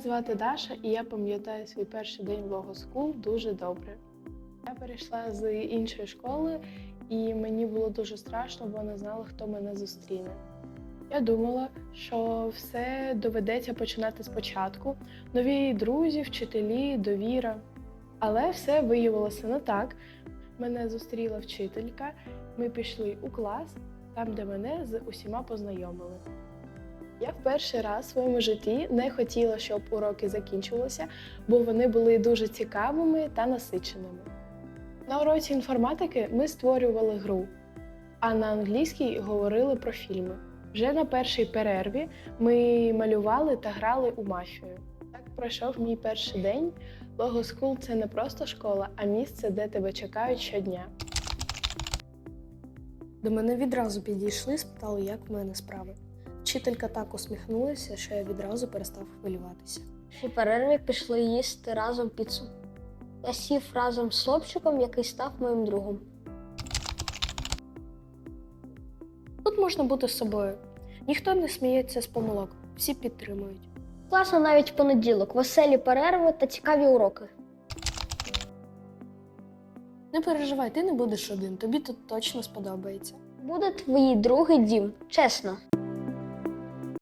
звати Даша, і я пам'ятаю свій перший день в Логоскул дуже добре. Я перейшла з іншої школи, і мені було дуже страшно, бо не знала, хто мене зустріне. Я думала, що все доведеться починати спочатку: нові друзі, вчителі, довіра. Але все виявилося не так. Мене зустріла вчителька, ми пішли у клас, там, де мене з усіма познайомили. Я в перший раз в своєму житті не хотіла, щоб уроки закінчилися, бо вони були дуже цікавими та насиченими. На уроці інформатики ми створювали гру, а на англійській говорили про фільми. Вже на першій перерві ми малювали та грали у мафію. Так пройшов мій перший день. Логоскул це не просто школа, а місце, де тебе чекають щодня. До мене відразу підійшли, спитали, як в мене справи. Вчителька так усміхнулася, що я відразу перестав хвилюватися. Після перерви пішли їсти разом піцу. Я сів разом з хлопчиком, який став моїм другом. Тут можна бути з собою. Ніхто не сміється з помилок, всі підтримують. Класно навіть в понеділок, веселі перерви та цікаві уроки. Не переживай, ти не будеш один, тобі тут точно сподобається. Буде твій другий дім, чесно.